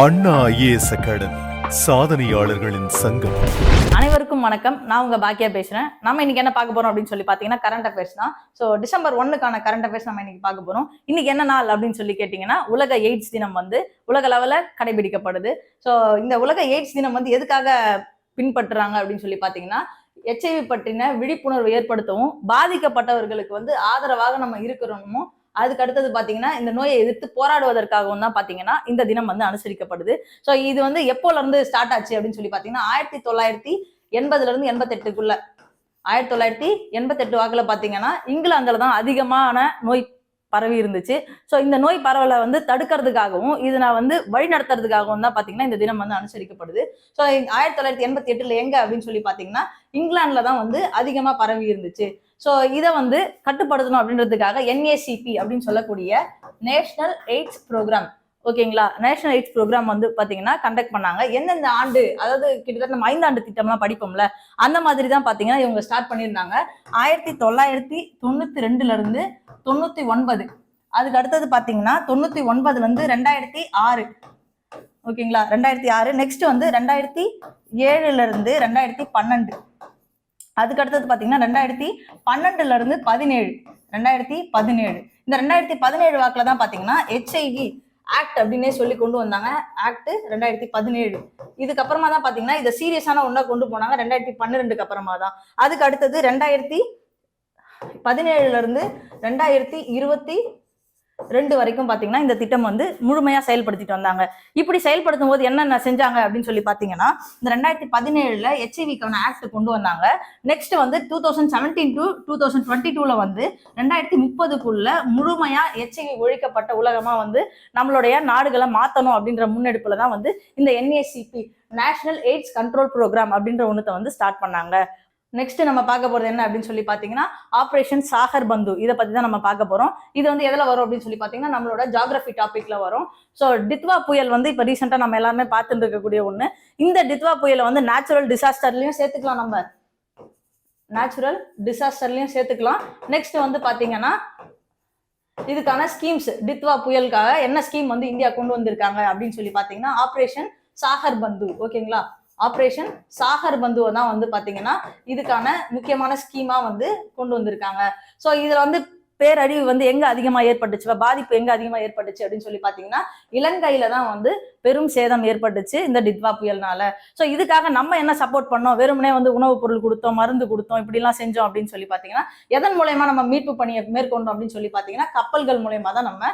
அண்ணா IAS academy சாதனையாளர்களின் சங்கம். அனைவருக்கும் வணக்கம். நான் உங்க பாக்கியா பேசுறேன். நம்ம இன்னைக்கு என்ன பார்க்க போறோம் அப்படின்னு சொல்லி பாத்தீங்கன்னா கரண்ட் அஃபேர்ஸ் தான். ஸோ டிசம்பர் ஒன்னுக்கான கரண்ட் அஃபேர்ஸ் நம்ம இன்னைக்கு பார்க்க போறோம். இன்னைக்கு என்ன நாள் அப்படின்னு சொல்லி கேட்டீங்கன்னா உலக எய்ட்ஸ் தினம் வந்து உலக லெவல கடைபிடிக்கப்படுது. ஸோ இந்த உலக எய்ட்ஸ் தினம் வந்து எதுக்காக பின்பற்றுறாங்க அப்படின்னு சொல்லி பாத்தீங்கன்னா எச்ஐவி பற்றின விழிப்புணர்வு ஏற்படுத்தவும் பாதிக்கப்பட்டவர்களுக்கு வந்து ஆதரவாக நம்ம இருக்கிறோமோ அதுக்கு அடுத்தது பாத்தீங்கன்னா இந்த நோயை எதிர்த்து போராடுவதற்காகவும் தான் பாத்தீங்கன்னா இந்த தினம் வந்து அனுசரிக்கப்படுது. ஸோ இது வந்து எப்போல இருந்து ஸ்டார்ட் ஆச்சு அப்படின்னு சொல்லி பாத்தீங்கன்னா ஆயிரத்தி தொள்ளாயிரத்தி எண்பதுல இருந்து எண்பத்தெட்டுக்குள்ள. ஆயிரத்தி தொள்ளாயிரத்தி எண்பத்தெட்டு வாக்குல பாத்தீங்கன்னா இங்கிலாந்துல தான் அதிகமான நோய் பரவி இருந்துச்சு. ஸோ இந்த நோய் பரவலை வந்து தடுக்கிறதுக்காகவும் இதை நான் வந்து வழி நடத்துறதுக்காகவும் தான் பார்த்தீங்கன்னா இந்த தினம் வந்து அனுசரிக்கப்படுது. ஸோ ஆயிரத்தி தொள்ளாயிரத்தி எண்பத்தி எட்டுல எங்க அப்படின்னு சொல்லி பார்த்தீங்கன்னா இங்கிலாந்துல தான் வந்து அதிகமாக பரவி இருந்துச்சு. ஸோ இதை வந்து கட்டுப்படுத்தணும் அப்படின்றதுக்காக என்ஏசிபி அப்படின்னு சொல்லக்கூடிய நேஷனல் எய்ட்ஸ் ப்ரோக்ராம் ஓகேங்களா நேஷனல் எய்ட்ஸ் ப்ரோக்ராம் வந்து பார்த்தீங்கன்னா கண்டக்ட் பண்ணாங்க. எந்தெந்த ஆண்டு அதாவது கிட்டத்தட்ட நம்ம ஐந்தாண்டு திட்டம்லாம் படிப்போம்ல அந்த மாதிரி தான் பார்த்தீங்கன்னா இவங்க ஸ்டார்ட் பண்ணியிருந்தாங்க. ஆயிரத்தி தொள்ளாயிரத்தி தொண்ணூற்றி ரெண்டுலேருந்து தொண்ணூற்றி ஒன்பது. அதுக்கு அடுத்தது பார்த்தீங்கன்னா தொண்ணூற்றி ஒன்பதுலேருந்து ரெண்டாயிரத்தி ஆறு. ஓகேங்களா ரெண்டாயிரத்தி ஆறு. நெக்ஸ்ட் வந்து ரெண்டாயிரத்தி ஏழுலேருந்து ரெண்டாயிரத்தி பன்னெண்டு. அதுக்கு அடுத்தது பாத்தீங்கன்னா ரெண்டாயிரத்தி பன்னெண்டுல இருந்து பதினேழு. ரெண்டாயிரத்தி பதினேழு. இந்த ரெண்டாயிரத்தி பதினேழு வாக்குல தான் பாத்தீங்கன்னா ஹெச்ஐவி ஆக்ட் அப்படின்னே சொல்லி கொண்டு வந்தாங்க. ஆக்ட் ரெண்டாயிரத்தி பதினேழு. இதுக்கப்புறமா தான் பாத்தீங்கன்னா இதை சீரியஸான ஒன்றா கொண்டு போனாங்க. ரெண்டாயிரத்தி பன்னிரெண்டுக்கு அப்புறமா தான். அதுக்கு அடுத்தது ரெண்டாயிரத்தி பதினேழுல இருந்து ரெண்டாயிரத்தி இருபத்தி ரெண்டு வரைக்கும் பாத்தீங்கன்னா இந்த திட்டம் வந்து முழுமையா செயல்படுத்திட்டு வந்தாங்க. இப்படி செயல்படுத்தும் போது என்னென்ன செஞ்சாங்க அப்படின்னு சொல்லி பாத்தீங்கன்னா இந்த ரெண்டாயிரத்தி பதினேழுல ஹெச்ஐவிக்கான ஆக்ட் கொண்டு வந்தாங்க. நெக்ஸ்ட் வந்து two thousand seventeen to two thousand twenty டூல வந்து ரெண்டாயிரத்தி முப்பதுக்குள்ள முழுமையா ஹெச்ஐவி ஒழிக்கப்பட்ட உலகமா வந்து நம்மளுடைய நாடுகளை மாத்தணும் அப்படின்ற முன்னெடுப்புல தான் வந்து இந்த NACP national AIDS control program அப்படின்ற ஒன்றத்தை வந்து ஸ்டார்ட் பண்ணாங்க. நெக்ஸ்ட் நம்ம பார்க்க போறது என்ன அப்படின்னு சொல்லி பாத்தீங்கன்னா ஆபரேஷன் சாகர் பந்து இதை பத்தி தான் நம்ம பார்க்க போறோம். இது வந்து எதுல வரும் அப்படின்னு சொல்லி பாத்தீங்கன்னா நம்மளோட ஜாகிரபி டாபிக்ல வரும். ஸோ டித்வா புயல் வந்து இப்போ ரீசெண்டா நம்ம எல்லாருமே பார்த்துட்டு இருக்கக்கூடிய ஒண்ணு. இந்த டித்வா புயலை வந்து நேச்சுரல் டிசாஸ்டர்லயும் சேர்த்துக்கலாம் நம்ம. நேச்சுரல் டிசாஸ்டர்லயும் சேர்த்துக்கலாம். நெக்ஸ்ட் வந்து பாத்தீங்கன்னா இதுக்கான ஸ்கீம்ஸ் டித்வா புயலுக்காக என்ன ஸ்கீம் வந்து இந்தியா கொண்டு வந்திருக்காங்க அப்படின்னு சொல்லி பாத்தீங்கன்னா ஆபரேஷன் சாகர் பந்து ஓகேங்களா ஆப்ரேஷன் சாகர் பந்துவை தான் வந்து பார்த்தீங்கன்னா இதுக்கான முக்கியமான ஸ்கீமா வந்து கொண்டு வந்திருக்காங்க. ஸோ இதில் வந்து பேரழிவு வந்து எங்க அதிகமா ஏற்பட்டுச்சு பாதிப்பு எங்க அதிகமா ஏற்பட்டுச்சு அப்படின்னு சொல்லி பாத்தீங்கன்னா இலங்கையில தான் வந்து பெரும் சேதம் ஏற்பட்டுச்சு இந்த டித்வா புயல்னால. ஸோ இதுக்காக நம்ம என்ன சப்போர்ட் பண்ணோம்? வெறுமனே வந்து உணவுப் பொருள் கொடுத்தோம் மருந்து கொடுத்தோம் இப்படிலாம் செஞ்சோம் அப்படின்னு சொல்லி பாத்தீங்கன்னா எதன் மூலயமா நம்ம மீட்பு பணியை மேற்கொண்டோம் அப்படின்னு சொல்லி பாத்தீங்கன்னா கப்பல்கள் மூலயமா தான் நம்ம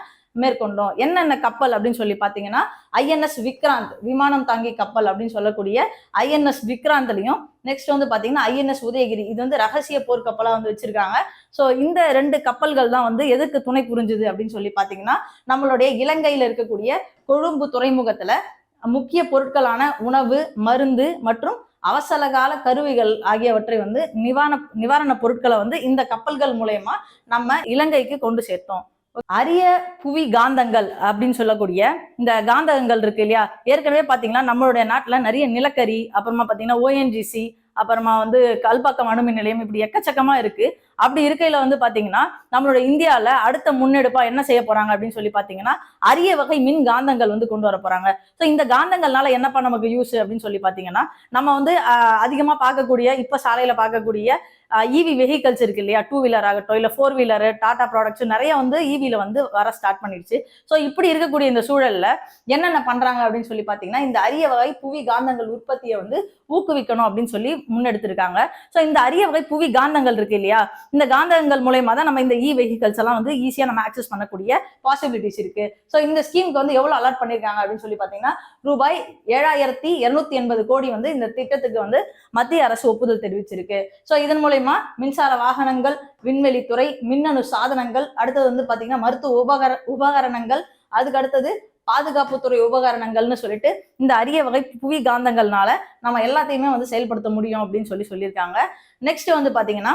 மேற்கொண்டோம். என்னென்ன கப்பல் அப்படின்னு சொல்லி பார்த்தீங்கன்னா ஐஎன்எஸ் விக்ராந்த் விமானம் தாங்கி கப்பல் அப்படின்னு சொல்லக்கூடிய ஐஎன்எஸ் விக்ராந்த்லையும் நெக்ஸ்ட் வந்து பார்த்தீங்கன்னா ஐஎன்எஸ் உதயகிரி. இது வந்து ரகசிய போர்க்கப்பலாக வந்து வச்சிருக்காங்க. ஸோ இந்த ரெண்டு கப்பல்கள் தான் வந்து எதுக்கு துணை புரிஞ்சுது அப்படின்னு சொல்லி பார்த்தீங்கன்னா நம்மளுடைய இலங்கையில் இருக்கக்கூடிய கொழும்பு துறைமுகத்தில் முக்கிய பொருட்களான உணவு மருந்து மற்றும் அவசரகால கருவிகள் ஆகியவற்றை வந்து நிவாரண நிவாரண பொருட்களை வந்து இந்த கப்பல்கள் மூலயமா நம்ம இலங்கைக்கு கொண்டு சேர்த்தோம். அரிய புவி காந்தங்கள் அப்படின்னு சொல்லக்கூடிய இந்த காந்தகங்கள் இருக்கு இல்லையா? ஏற்கனவே பாத்தீங்கன்னா நம்மளுடைய நாட்டுல நிறைய நிலக்கரி அப்புறமா பாத்தீங்கன்னா ஓஎன்ஜிசி அப்புறமா வந்து கல்பாக்கம் அணுமின் நிலையம் இப்படி எக்கச்சக்கமா இருக்கு. அப்படி இருக்கையில வந்து பாத்தீங்கன்னா நம்மளோட இந்தியால அடுத்த முன்னெடுப்பா என்ன செய்ய போறாங்க அப்படின்னு சொல்லி பாத்தீங்கன்னா அரிய வகை மின் காந்தங்கள் வந்து கொண்டு வர போறாங்க. ஸோ இந்த காந்தங்கள்னால என்னப்பா நமக்கு யூஸ் அப்படின்னு சொல்லி பாத்தீங்கன்னா நம்ம வந்து அதிகமா பார்க்கக்கூடிய இப்ப சாலையில பார்க்கக்கூடிய இவி வெஹிக்கல்ஸ் இருக்கு இல்லையா? டூ வீலர் ஆகட்டும் இல்ல ஃபோர் வீலர் டாடா ப்ராடக்ட்ஸ் நிறைய வந்து இவில வந்து வர ஸ்டார்ட் பண்ணிடுச்சு. ஸோ இப்படி இருக்கக்கூடிய இந்த சூழல்ல என்னென்ன பண்றாங்க அப்படின்னு சொல்லி பாத்தீங்கன்னா இந்த அரிய வகை புவி காந்தங்கள் உற்பத்தியை வந்து ஊக்குவிக்கணும் அப்படின்னு சொல்லி முன்னெடுத்திருக்காங்க. ஸோ இந்த அரிய வகை புவி காந்தங்கள் இருக்கு இல்லையா? இந்த காந்தகங்கள் மூலயமா தான் நம்ம இந்த இ வெஹிக்கல்ஸ் எல்லாம் வந்து ஈஸியா நம்ம ஆக்சஸ் பண்ணக்கூடிய பாசிபிலிட்டிஸ் இருக்கு. ஸோ இந்த ஸ்கீமுக்கு வந்து எவ்வளவு அலர்ட் பண்ணிருக்காங்க அப்படின்னு சொல்லி பாத்தீங்கன்னா ரூபாய் ஏழாயிரத்தி இருநூத்தி எண்பது கோடி வந்து இந்த திட்டத்துக்கு வந்து மத்திய அரசு ஒப்புதல் தெரிவிச்சிருக்கு. ஸோ இதன் மூலயமா மின்சார வாகனங்கள் விண்வெளித்துறை மின்னணு சாதனங்கள் அடுத்தது வந்து பாத்தீங்கன்னா மருத்துவ உபகர உபகரணங்கள் அதுக்கு அடுத்தது பாதுகாப்புத்துறை உபகரணங்கள்னு சொல்லிட்டு இந்த அரிய வகை புவி காந்தங்கள்னால நம்ம எல்லாத்தையுமே வந்து செயல்படுத்த முடியும் அப்படின்னு சொல்லி சொல்லியிருக்காங்க. நெக்ஸ்ட் வந்து பாத்தீங்கன்னா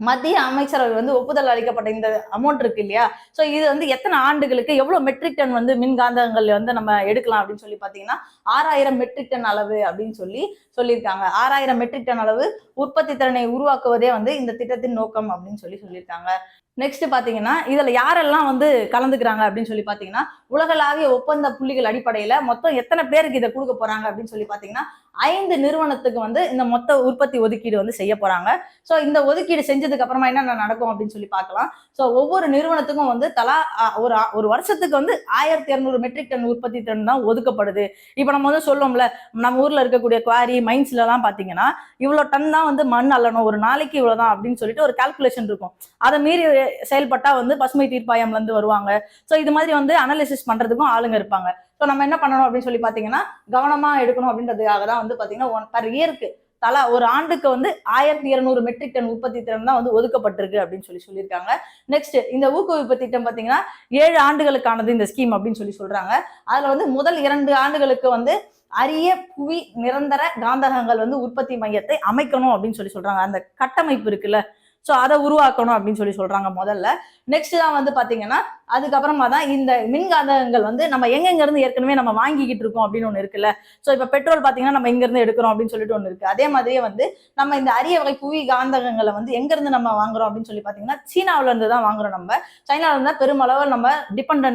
மத்திய அமைச்சரவை வந்து ஒப்புதல் அளிக்கப்பட்ட இந்த அமௌண்ட் இருக்கு இல்லையா? ஸோ இது வந்து எத்தனை ஆண்டுகளுக்கு எவ்வளவு மெட்ரிக் டன் வந்து மின்காந்தங்கள் வந்து நம்ம எடுக்கலாம் அப்படின்னு சொல்லி பார்த்தீங்கன்னா ஆறாயிரம் மெட்ரிக் டன் அளவு அப்படின்னு சொல்லி சொல்லியிருக்காங்க. ஆறாயிரம் மெட்ரிக் டன் அளவு உற்பத்தி திறனை உருவாக்குவதே வந்து இந்த திட்டத்தின் நோக்கம் அப்படின்னு சொல்லி சொல்லியிருக்காங்க. நெக்ஸ்ட் பாத்தீங்கன்னா இதுல யாரெல்லாம் வந்து கலந்துக்கிறாங்க அப்படின்னு சொல்லி பாத்தீங்கன்னா உலகளாவிய ஒப்பந்த புள்ளிகள் அடிப்படையில மொத்தம் எத்தனை பேருக்கு இதை கொடுக்க போறாங்க அப்படின்னு சொல்லி பாத்தீங்கன்னா ஐந்து நிறுவனத்துக்கு வந்து இந்த மொத்த உற்பத்தி ஒதுக்கீடு வந்து செய்ய போறாங்க. ஸோ இந்த ஒதுக்கீடு செஞ்சதுக்கு அப்புறமா என்னென்ன நடக்கும் அப்படின்னு சொல்லி பார்க்கலாம். ஸோ ஒவ்வொரு நிறுவனத்துக்கும் வந்து தலா ஒரு ஒரு வருஷத்துக்கு வந்து ஆயிரத்தி இரநூறு மெட்ரிக் டன் உற்பத்தி டன் தான் ஒதுக்கப்படுது. இப்போ நம்ம வந்து சொல்லுவோம்ல நம்ம ஊர்ல இருக்கக்கூடிய குவாரி மைன்ஸ்லலாம் பார்த்தீங்கன்னா இவ்வளோ டன் தான் வந்து மண் அல்லணும் ஒரு நாளைக்கு இவ்வளோ தான் அப்படின்னு சொல்லிட்டு ஒரு கால்குலேஷன் இருக்கும். அதை மீறி செயல்பட்டா வந்து பசுமை தீர்ப்பாயம்ல இருந்து வருவாங்க. ஸோ இது மாதிரி வந்து அனலிசிஸ் பண்றதுக்கும் ஆளுங்க இருப்பாங்க. ஸோ நம்ம என்ன பண்ணணும் அப்படின்னு சொல்லி பார்த்தீங்கன்னா கவனமாக எடுக்கணும் அப்படின்றதுக்காக தான் வந்து பார்த்தீங்கன்னா ஒன் பர் இயருக்கு தலா ஒரு ஆண்டுக்கு வந்து ஆயிரத்தி இருநூறு மெட்ரிக் டன் உற்பத்தி திறன் தான் வந்து ஒதுக்கப்பட்டிருக்கு அப்படின்னு சொல்லி சொல்லியிருக்காங்க. நெக்ஸ்ட் இந்த ஊக்குவிப்பு திட்டம் பார்த்தீங்கன்னா ஏழு ஆண்டுகளுக்கானது இந்த ஸ்கீம் அப்படின்னு சொல்லி சொல்றாங்க. அதுல வந்து முதல் இரண்டு ஆண்டுகளுக்கு வந்து அரிய புவி நிரந்தர காந்தகங்கள் வந்து உற்பத்தி மையத்தை அமைக்கணும் அப்படின்னு சொல்லி சொல்றாங்க. அந்த கட்டமைப்பு இருக்குல்ல ஸோ அதை உருவாக்கணும் அப்படின்னு சொல்லி சொல்றாங்க முதல்ல. நெக்ஸ்ட் தான் வந்து பாத்தீங்கன்னா அதுக்கப்புறமா தான் இந்த மின்காந்தகங்கள் வந்து நம்ம எங்கெங்க இருந்து ஏற்கனவே நம்ம வாங்கிக்கிட்டு இருக்கோம் அப்படின்னு ஒன்று இருக்குல்ல. ஸோ இப்போ பெட்ரோல் பாத்தீங்கன்னா நம்ம இங்கேருந்து எடுக்கிறோம் அப்படின்னு சொல்லிட்டு ஒன்று இருக்கு. அதே மாதிரியே வந்து நம்ம இந்த அரிய வகை புவி காந்தகங்களை வந்து எங்கேருந்து நம்ம வாங்குறோம் அப்படின்னு சொல்லி பாத்தீங்கன்னா சீனாவில இருந்து தான் வாங்குறோம் நம்ம. சைனால இருந்தால் பெருமளவு நம்ம டிபெண்ட்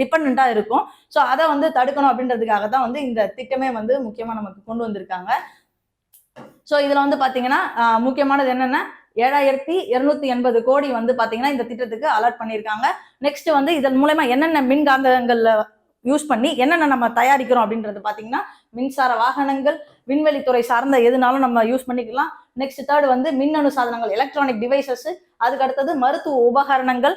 டிபெண்டா இருக்கும். ஸோ அதை வந்து தடுக்கணும் அப்படின்றதுக்காக தான் வந்து இந்த திட்டமே வந்து முக்கியமா நமக்கு கொண்டு வந்திருக்காங்க. ஸோ இதில் வந்து பார்த்தீங்கன்னா முக்கியமானது என்னென்னா ஏழாயிரத்தி இருநூத்தி எண்பது கோடி வந்து பாத்தீங்கன்னா இந்த திட்டத்துக்கு அலர்ட் பண்ணியிருக்காங்க. நெக்ஸ்ட் வந்து இதன் மூலயமா என்னென்ன மின்காந்தகங்கள்ல யூஸ் பண்ணி என்னென்ன நம்ம தயாரிக்கிறோம் அப்படின்றது பாத்தீங்கன்னா மின்சார வாகனங்கள் விண்வெளித்துறை சார்ந்த எதுனாலும் நம்ம யூஸ் பண்ணிக்கலாம். நெக்ஸ்ட் தேர்ட் வந்து மின்னணு சாதனங்கள் எலக்ட்ரானிக் டிவைசஸ் அதுக்கு அடுத்தது மருத்துவ உபகரணங்கள்.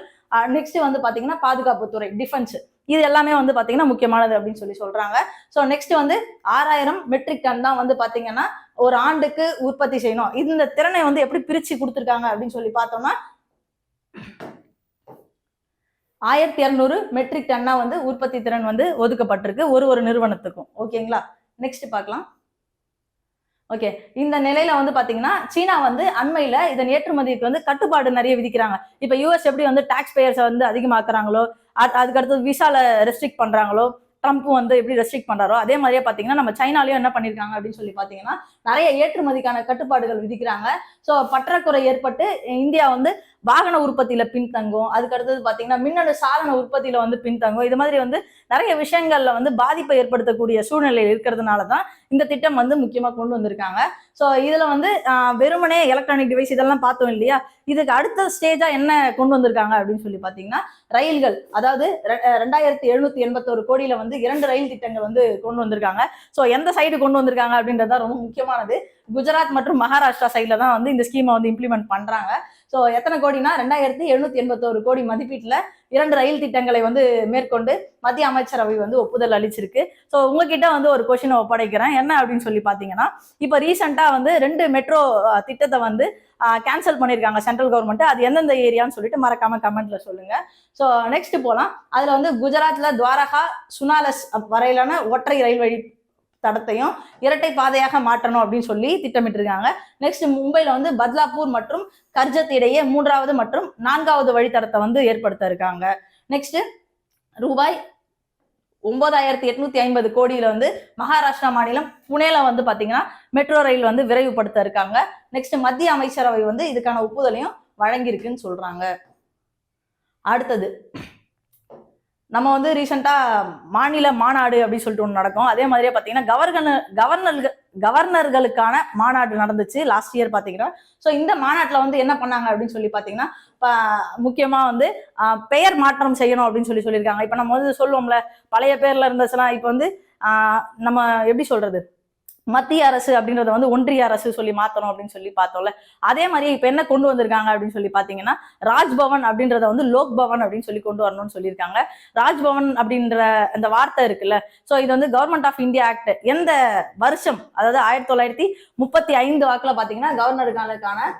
நெக்ஸ்ட் வந்து பாத்தீங்கன்னா பாதுகாப்புத்துறை டிஃபென்ஸ் இது எல்லாமே வந்து பாத்தீங்கன்னா முக்கியமானது அப்படின்னு சொல்லி சொல்றாங்க. ஸோ நெக்ஸ்ட் வந்து ஆறாயிரம் மெட்ரிக் டன் தான் வந்து பாத்தீங்கன்னா ஒரு ஆண்டுக்கு உற்பத்தி செய்யணும். இந்த திறனை வந்து எப்படி பிரிச்சு கொடுத்துருக்காங்க அப்படின்னு சொல்லி பார்த்தோம்னா ஆயிரத்தி இரநூறு மெட்ரிக் டன்னா வந்து உற்பத்தி திறன் வந்து ஒதுக்கப்பட்டிருக்கு ஒரு ஒரு நிறுவனத்துக்கும். ஓகேங்களா நெக்ஸ்ட் பார்க்கலாம். ஓகே இந்த நிலையில வந்து பாத்தீங்கன்னா சீனா வந்து அண்மையில இதன் ஏற்றுமதிக்கு வந்து கட்டுப்பாடு நிறைய விதிக்கிறாங்க. இப்ப யூஎஸ் எப்படி வந்து டாக்ஸ் பேயர்ஸை வந்து அதிகமாக்குறாங்களோ அது- அதுக்கு அடுத்தது விசால ரெஸ்ட்ரிக்ட் பண்றாங்களோ ட்ரம்ப் வந்து எப்படி ரெஸ்ட்ரிக்ட் பண்றாரோ அதே மாதிரியே பாத்தீங்கன்னா நம்ம சைனாலையும் என்ன பண்ணிருக்காங்க அப்படின்னு சொல்லி பாத்தீங்கன்னா நிறைய ஏற்றுமதிக்கான கட்டுப்பாடுகள் விதிக்கிறாங்க. ஸோ பற்றாக்குறை ஏற்பட்டு இந்தியா வந்து வாகன உற்பத்தியில பின்தங்கும். அதுக்கு அடுத்தது பாத்தீங்கன்னா மின்னணு சாதன உற்பத்தியில வந்து பின்தங்கும். இது மாதிரி வந்து நிறைய விஷயங்கள்ல வந்து பாதிப்பை ஏற்படுத்தக்கூடிய சூழ்நிலை இருக்கிறதுனால தான் இந்த திட்டம் வந்து முக்கியமா கொண்டு வந்திருக்காங்க. ஸோ இதுல வந்து வெறுமனே எலக்ட்ரானிக் டிவைஸ் இதெல்லாம் பார்த்தோம் இல்லையா? இதுக்கு அடுத்த ஸ்டேஜா என்ன கொண்டு வந்திருக்காங்க அப்படின்னு சொல்லி பாத்தீங்கன்னா ரயில்கள். அதாவது ரெ- ரெண்டாயிரத்தி எழுநூத்தி எண்பத்தோரு கோடியில வந்து இரண்டு ரயில் திட்டங்கள் வந்து கொண்டு வந்திருக்காங்க. ஸோ எந்த சைடு கொண்டு வந்திருக்காங்க அப்படின்றது தான் ரொம்ப அதிகமானது குஜராத் மற்றும் மகாராஷ்டிரா சைட்ல தான் வந்து இந்த ஸ்கீமை வந்து இம்ப்ளிமெண்ட் பண்றாங்க. ஸோ எத்தனை கோடினா ரெண்டாயிரத்தி எழுநூத்தி எண்பத்தோரு கோடி மதிப்பீட்டுல இரண்டு ரயில் திட்டங்களை வந்து மேற்கொண்டு மத்திய அமைச்சரவை வந்து ஒப்புதல் அளிச்சிருக்கு. ஸோ உங்ககிட்ட வந்து ஒரு கொஷினை ஒப்படைக்கிறேன். என்ன அப்படின்னு சொல்லி பார்த்தீங்கன்னா இப்போ ரீசெண்டாக வந்து ரெண்டு மெட்ரோ திட்டத்தை வந்து கேன்சல் பண்ணியிருக்காங்க சென்ட்ரல் கவர்மெண்ட் அது எந்தெந்த ஏரியான்னு சொல்லிட்டு மறக்காம கமெண்ட்ல சொல்லுங்க. ஸோ நெக்ஸ்ட் போகலாம் அதில் வந்து குஜராத்ல துவாரகா சுனாலஸ் வரையிலான ஒற்றை ரயில் வழி தடத்தையும் இரட்டை பாதையாக மாற்றணும் அப்படின்னு சொல்லி திட்டமிட்டிருக்காங்க. நெக்ஸ்ட் மும்பையில வந்து பத்லாப்பூர் மற்றும் கர்ஜத் இடையே மூன்றாவது மற்றும் நான்காவது வழித்தடத்தை வந்து ஏற்படுத்த இருக்காங்க நெக்ஸ்ட் ரூபாய் ஒன்பதாயிரத்தி எட்நூத்தி ஐம்பது கோடியில வந்து மகாராஷ்டிரா மாநிலம் புனேல வந்து பாத்தீங்கன்னா மெட்ரோ ரயில் வந்து விரைவுபடுத்த இருக்காங்க நெக்ஸ்ட் மத்திய அமைச்சரவை வந்து இதுக்கான ஒப்புதலையும் வழங்கியிருக்குன்னு சொல்றாங்க. அடுத்தது நம்ம வந்து ரீசெண்டாக மாநில மாநாடு அப்படின்னு சொல்லிட்டு ஒன்று நடக்கும். அதே மாதிரியே பார்த்தீங்கன்னா கவர்னர் கவர்னர்கள் கவர்னர்களுக்கான மாநாடு நடந்துச்சு லாஸ்ட் இயர் பார்த்தீங்கன்னா ஸோ இந்த மாநாட்டில் வந்து என்ன பண்ணாங்க அப்படின்னு சொல்லி பார்த்தீங்கன்னா இப்போ முக்கியமாக வந்து பெயர் மாற்றம் செய்யணும் அப்படின்னு சொல்லி சொல்லியிருக்காங்க. இப்போ நம்ம வந்து சொல்லுவோம்ல பழைய பேரில் இருந்துச்சுன்னா இப்போ வந்து நம்ம எப்படி சொல்கிறது மத்திய அரசு அப்படின்றத வந்து ஒன்றிய அரசு சொல்லி மாத்தணும் அப்படின்னு சொல்லி பார்த்தோம்ல. அதே மாதிரி இப்போ என்ன கொண்டு வந்திருக்காங்க அப்படின்னு சொல்லி பார்த்தீங்கன்னா ராஜ்பவன் அப்படின்றத வந்து லோக் பவன் அப்படின்னு சொல்லி கொண்டு வரணும்னு சொல்லியிருக்காங்க. ராஜ்பவன் அப்படின்ற அந்த வார்த்தை இருக்குல்ல. ஸோ இது வந்து கவர்மெண்ட் ஆஃப் இந்தியா ஆக்ட் எந்த வருஷம் அதாவது ஆயிரத்தி தொள்ளாயிரத்தி முப்பத்தி ஐந்து வாக்குல பாத்தீங்கன்னா கவர்னருக்கான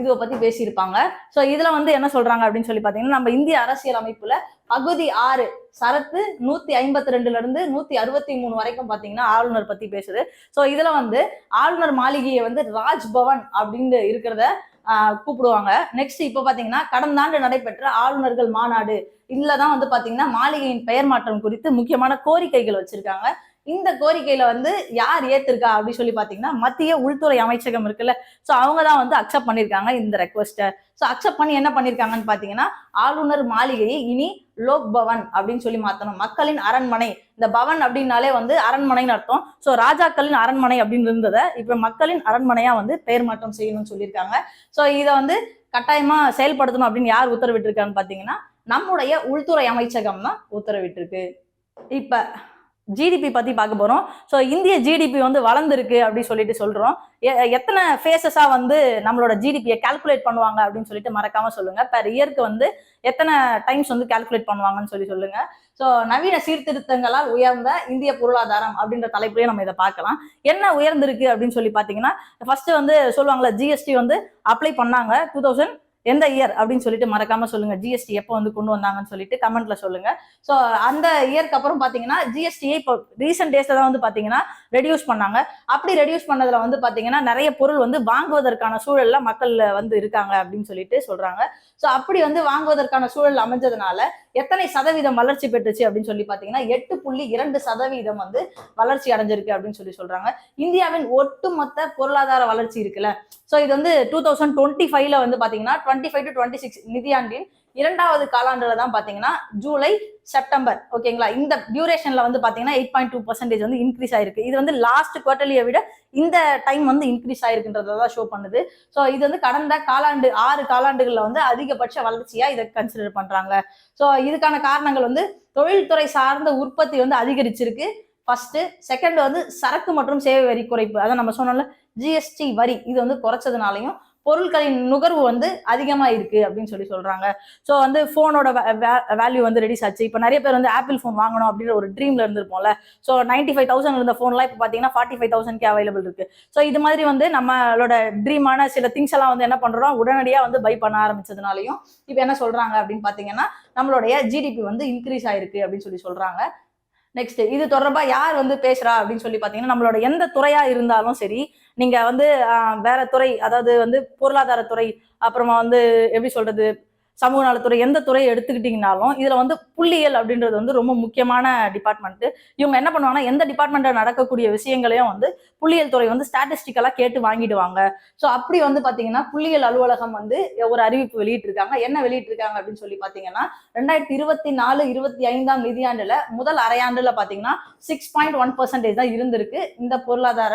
இதுவை பத்தி பேசியிருப்பாங்க. ஸோ இதுல வந்து என்ன சொல்றாங்க அப்படின்னு சொல்லி பாத்தீங்கன்னா நம்ம இந்திய அரசியல் அமைப்புல பகுதி ஆறு சரத்து நூத்தி ஐம்பத்தி ரெண்டுல இருந்து நூத்தி அறுபத்தி மூணு வரைக்கும் பாத்தீங்கன்னா ஆளுநர் பத்தி பேசுது. ஸோ இதுல வந்து ஆளுநர் மாளிகையை வந்து ராஜ்பவன் அப்படின்னு இருக்கிறத கூப்பிடுவாங்க. நெக்ஸ்ட் இப்போ பாத்தீங்கன்னா கடந்த ஆண்டு நடைபெற்ற ஆளுநர்கள் மாநாடு. இதுலதான் வந்து பாத்தீங்கன்னா மாளிகையின் பெயர் மாற்றம் குறித்து முக்கியமான கோரிக்கைகள் வச்சிருக்காங்க. இந்த கோரிக்கையில வந்து யார் ஏத்திருக்கா அப்படின்னு சொல்லி பாத்தீங்கன்னா மத்திய உள்துறை அமைச்சகம் இருக்குல்ல. ஸோ அவங்க தான் வந்து அக்செப்ட் பண்ணியிருக்காங்க இந்த ரெக்வஸ்ட்டை ஸோ அக்செப்ட் பண்ணி என்ன பண்ணியிருக்காங்கன்னு பார்த்தீங்கன்னா ஆளுநர் மாளிகையை இனி லோக் பவன் அப்படின்னு சொல்லி மாற்றணும் மக்களின் அரண்மனை. இந்த பவன் அப்படின்னாலே வந்து அரண்மனைன்னு அர்த்தம். ஸோ ராஜாக்களின் அரண்மனை அப்படின்னு இருந்ததை இப்போ மக்களின் அரண்மனையா வந்து பெயர் மாற்றம் செய்யணும்னு சொல்லியிருக்காங்க. ஸோ இதை வந்து கட்டாயமா செயல்படுத்தணும் அப்படின்னு யார் உத்தரவிட்டிருக்கான்னு பார்த்தீங்கன்னா நம்முடைய உள்துறை அமைச்சகம் தான் உத்தரவிட்டிருக்கு. இப்போ ஜிடிபி பத்தி பார்க்க போறோம். ஸோ இந்திய ஜிடிபி வந்து வளர்ந்துருக்கு அப்படின்னு சொல்லிட்டு சொல்றோம். எத்தனை ஃபேஸஸா வந்து நம்மளோட ஜிடிபியை கால்குலேட் பண்ணுவாங்க அப்படின்னு சொல்லிட்டு மறக்காம சொல்லுங்க. பெர் இயர்க்கு வந்து எத்தனை டைம்ஸ் வந்து கால்குலேட் பண்ணுவாங்கன்னு சொல்லி சொல்லுங்க. ஸோ நவீன சீர்திருத்தங்களால் உயர்ந்த இந்திய பொருளாதாரம் அப்படின்ற தலைப்புலேயே நம்ம இதை பார்க்கலாம். என்ன உயர்ந்திருக்கு அப்படின்னு சொல்லி பார்த்தீங்கன்னா ஃபர்ஸ்ட் வந்து சொல்லுவாங்களா ஜிஎஸ்டி வந்து அப்ளை பண்ணாங்க. டூ தௌசண்ட் எந்த இயர் அப்படின்னு சொல்லிட்டு மறக்காம சொல்லுங்க. ஜிஎஸ்டி எப்போ வந்து கொண்டு வந்தாங்கன்னு சொல்லிட்டு கமெண்ட்ல சொல்லுங்க. ஸோ அந்த இயர்க்கு அப்புறம் பார்த்தீங்கன்னா ஜிஎஸ்டியை இப்போ ரீசெண்ட் டேஸ்ல தான் வந்து பார்த்தீங்கன்னா ரெடியூஸ் பண்ணாங்க. அப்படி ரெடியூஸ் பண்ணதுல வந்து பார்த்தீங்கன்னா நிறைய பொருள் வந்து வாங்குவதற்கான சூழல்ல மக்கள் வந்து இருக்காங்க அப்படின்னு சொல்லிட்டு சொல்றாங்க. ஸோ அப்படி வந்து வாங்குவதற்கான சூழல் அமைஞ்சதுனால எத்தனை சதவீதம் வளர்ச்சி பெற்றுச்சு அப்படின்னு சொல்லி பார்த்தீங்கன்னா எட்டு புள்ளி இரண்டு சதவீதம் வந்து வளர்ச்சி அடைஞ்சிருக்கு அப்படின்னு சொல்லி சொல்றாங்க. இந்தியாவின் ஒட்டுமொத்த பொருளாதார வளர்ச்சி இருக்குல்ல. ஸோ இது வந்து டூ தௌசண்ட் டுவெண்ட்டி ஃபைவ்ல வந்து பார்த்தீங்கன்னா twenty five to twenty six நிதியாண்டின் இரண்டாவது காலாண்டுல தான் பார்த்தீங்கன்னா ஜூலை செப்டம்பர். ஓகேங்களா? இந்த டியூரேஷன்ல வந்து பார்த்தீங்கன்னா எயிட் பாயிண்ட் டூ பர்சன்டேஜ் வந்து இன்க்ரீஸ் ஆயிருக்கு. இது வந்து லாஸ்ட் குவார்டர்லியை விட இந்த டைம் வந்து இன்க்ரீஸ் ஆயிருக்குன்றதான் ஷோ பண்ணுது. ஸோ இது வந்து கடந்த காலாண்டு ஆறு காலாண்டுகளில் வந்து அதிகபட்ச வளர்ச்சியா இதை கன்சிடர் பண்றாங்க. ஸோ இதுக்கான காரணங்கள் வந்து தொழில்துறை சார்ந்த உற்பத்தி வந்து அதிகரிச்சிருக்கு. ஃபர்ஸ்ட் செகண்ட் வந்து சரக்கு மற்றும் சேவை வரி குறைப்பு. அதை நம்ம சொன்னோம்ல ஜிஎஸ்டி வரி. இது வந்து குறைச்சதுனாலையும் பொருட்களின் நுகர்வு வந்து அதிகமாக இருக்கு அப்படின்னு சொல்லி சொல்றாங்க. ஸோ வந்து ஃபோனோட வேல்யூ வந்து ரெடியூஸ் ஆச்சு. இப்போ நிறைய பேர் வந்து ஆப்பிள் ஃபோன் வாங்கணும் அப்படின்ற ஒரு ட்ரீம்ல இருந்திருப்போம்ல. ஸோ நைன்டி ஃபைவ் தௌசண்ட் இருந்த ஃபோன்லாம் இப்போ பார்த்தீங்கன்னா ஃபார்ட்டி ஃபைவ் தௌசண்ட்க்கு அவைலபிள் இருக்கு. ஸோ இது மாதிரி வந்து நம்மளோட ட்ரீமான சில திங்ஸ் எல்லாம் வந்து என்ன பண்ணுறோம் உடனடியாக வந்து பை பண்ண ஆரம்பிச்சதுனாலையும் இப்போ என்ன சொல்றாங்க அப்படின்னு பார்த்தீங்கன்னா நம்மளுடைய ஜிடிபி வந்து இன்க்ரீஸ் ஆயிருக்கு அப்படின்னு சொல்லி சொல்றாங்க. நெக்ஸ்ட் இது தொடர்பா யார் வந்து பேசுறா அப்படின்னு சொல்லி பாத்தீங்கன்னா நம்மளோட எந்த துறையா இருந்தாலும் சரி நீங்க வந்து வேற துறை அதாவது வந்து பொருளாதாரத்துறை அப்புறமா வந்து எப்படி சொல்றது சமூக நலத்துறை எந்த துறையை எடுத்துக்கிட்டிங்கனாலும் இதில் வந்து புள்ளியியல் அப்படின்றது வந்து ரொம்ப முக்கியமான டிபார்ட்மெண்ட்டு இவங்க என்ன பண்ணுவாங்கன்னா எந்த டிபார்ட்மெண்ட்டில் நடக்கக்கூடிய விஷயங்களையும் வந்து புள்ளியியல் துறை வந்து ஸ்டாட்டிஸ்டிக்கலாக கேட்டு வாங்கிடுவாங்க. ஸோ அப்படி வந்து பார்த்தீங்கன்னா புள்ளியியல் அலுவலகம் வந்து ஒரு அறிவிப்பு வெளியிட்டிருக்காங்க. என்ன வெளியிட்டிருக்காங்க அப்படின்னு சொல்லி பார்த்தீங்கன்னா ரெண்டாயிரத்தி இருபத்தி நாலு இருபத்தி ஐந்தாம் நிதியாண்டில் முதல் அரையாண்டில் பார்த்தீங்கன்னா சிக்ஸ் பாயிண்ட் ஒன் பர்சன்டேஜ் தான் இருந்திருக்கு. இந்த பொருளாதார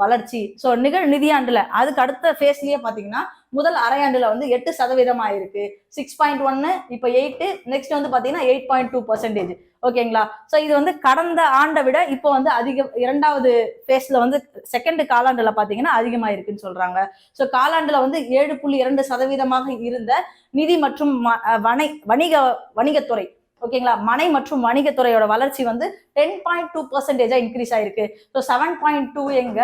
வளர்ச்சி. ஸோ நிகழ் நிதியாண்டில் அதுக்கு அடுத்த ஃபேஸ்லேயே பார்த்தீங்கன்னா முதல் அரையாண்டுல வந்து எட்டு சதவீதம் ஆயிருக்கு சிக்ஸ் பாயிண்ட் ஒன்னு இப்போ எயிட்டு நெக்ஸ்ட் வந்து பாத்தீங்கன்னா எயிட் பாயிண்ட் டூ பர்சன்டேஜ் ஓகேங்களா ஸோ இது வந்து கடந்த ஆண்டை விட இப்போ வந்து அதிக இரண்டாவது ஃபேஸ்ல வந்து செகண்ட் காலாண்டுல பாத்தீங்கன்னா அதிகமாயிருக்குன்னு சொல்றாங்க. ஸோ காலாண்டுல வந்து ஏழு புள்ளி இரண்டு சதவீதமாக இருந்த நிதி மற்றும் ம- வணை வணிக வணிகத்துறை ஓகேங்களா? மனை மற்றும் வணிகத்துறையோட வளர்ச்சி வந்து டென் பாயிண்ட் டூ பர்சன்டேஜா இன்க்ரீஸ் ஆயிருக்கு. ஸோ செவன் பாயிண்ட் டூ எங்க?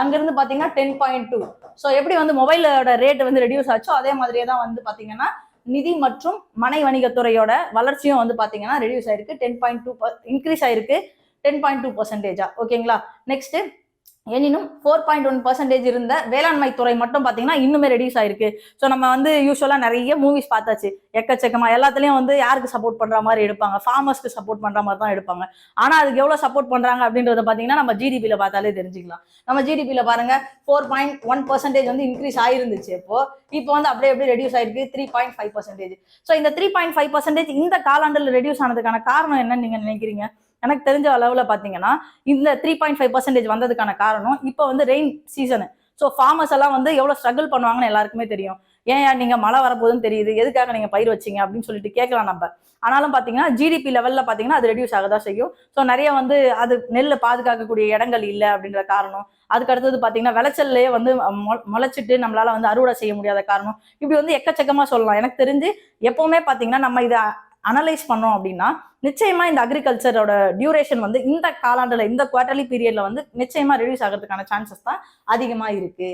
அங்கிருந்து பாத்தீங்கன்னா டென் பாயிண்ட் டூ ஸோ எப்படி வந்து மொபைலோட ரேட் வந்து ரெடியூஸ் ஆச்சோ அதே மாதிரியே தான் வந்து பாத்தீங்கன்னா நிதி மற்றும் மனை வணிகத்துறையோட வளர்ச்சியும் வந்து பாத்தீங்கன்னா ரெடியூஸ் ஆயிருக்கு. டென் பாயிண்ட் டூ இன்க்ரீஸ் ஆயிருக்கு. டென் பாயிண்ட் டூ பர்சன்டேஜா ஓகேங்களா? நெக்ஸ்ட் எனினும் ஃபோர் பாயிண்ட் ஒன் பர்சன்டேஜ் இருந்த வேளாண்மை துறை மட்டும் பார்த்தீங்கன்னா இன்னுமே ரெடியூஸ் ஆயிருக்கு. ஸோ நம்ம வந்து யூஸ்வலாக நிறைய மூவிஸ் பார்த்தாச்சு. எக்கச்சக்கமாக எல்லாத்துலேயும் வந்து யாருக்கு சப்போர்ட் பண்ணுற மாதிரி எடுப்பாங்க? ஃபார்மர்ஸ்க்கு சப்போர்ட் பண்ணுற மாதிரி தான் எடுப்பாங்க. ஆனால் அதுக்கு எவ்வளோ சப்போர்ட் பண்ணுறாங்க அப்படின்றத பார்த்தீங்கன்னா நம்ம ஜிடிபியில் பார்த்தாலே தெரிஞ்சுக்கலாம். நம்ம ஜிடிபியில் பாருங்க ஃபோர் பாயிண்ட் ஒன் பர்சன்டேஜ் வந்து இன்க்ரீஸ் ஆயிருந்துச்சு இப்போ. இப்போ வந்து அப்படியே அப்படியே ரெடியூஸ் ஆயிருக்கு three point five percentage so இந்த த்ரீ பாயிண்ட் ஃபைவ் பர்சன்டேஜ் இந்த காலாண்டில் ரெடியூஸ் ஆனதுக்கான காரணம் என்னன்னு நீங்கள் நினைக்கிறீங்க? எனக்கு தெரிஞ்ச அளவில் பார்த்தீங்கன்னா இந்த த்ரீ பாயிண்ட் ஃபைவ் பர்சன்டேஜ் வந்ததுக்கான காரணம் இப்போ வந்து ரெயின் சீசனு ஸோ ஃபார்மர்ஸ் எல்லாம் வந்து எவ்வளோ ஸ்ட்ரகிள் பண்ணுவாங்கன்னு எல்லாருக்குமே தெரியும். ஏன் நீங்கள் மழை வரப்போகுதுன்னு தெரியுது? எதுக்காக நீங்கள் பயிர் வச்சீங்க? அப்படின்னு சொல்லிட்டு கேட்கலாம் நம்ம. ஆனாலும் பார்த்தீங்கன்னா ஜிடிபி லெவலில் பார்த்தீங்கன்னா அது ரெடியூஸ் ஆக தான் செய்யும். ஸோ நிறைய வந்து அது நெல்லை பாதுகாக்கக்கூடிய இடங்கள் இல்லை அப்படின்ற காரணம். அதுக்கு அடுத்தது பார்த்தீங்கன்னா விளைச்சல்லையே வந்து மொ- முளைச்சிட்டு நம்மளால வந்து அறுவடை செய்ய முடியாத காரணம். இப்படி வந்து எக்கச்சக்கமாக சொல்லலாம். எனக்கு தெரிஞ்சு எப்பவுமே பார்த்தீங்கன்னா நம்ம இதை அனலைஸ் பண்ணோம் அப்படின்னா நிச்சயமா இந்த அக்ரிகல்ச்சரோட டியூரேஷன் வந்து இந்த காலாண்டுல இந்த குவார்டர்லி பீரியட்ல வந்து நிச்சயமா ரெடியூஸ் ஆகிறதுக்கான சான்சஸ் தான் அதிகமா இருக்கு.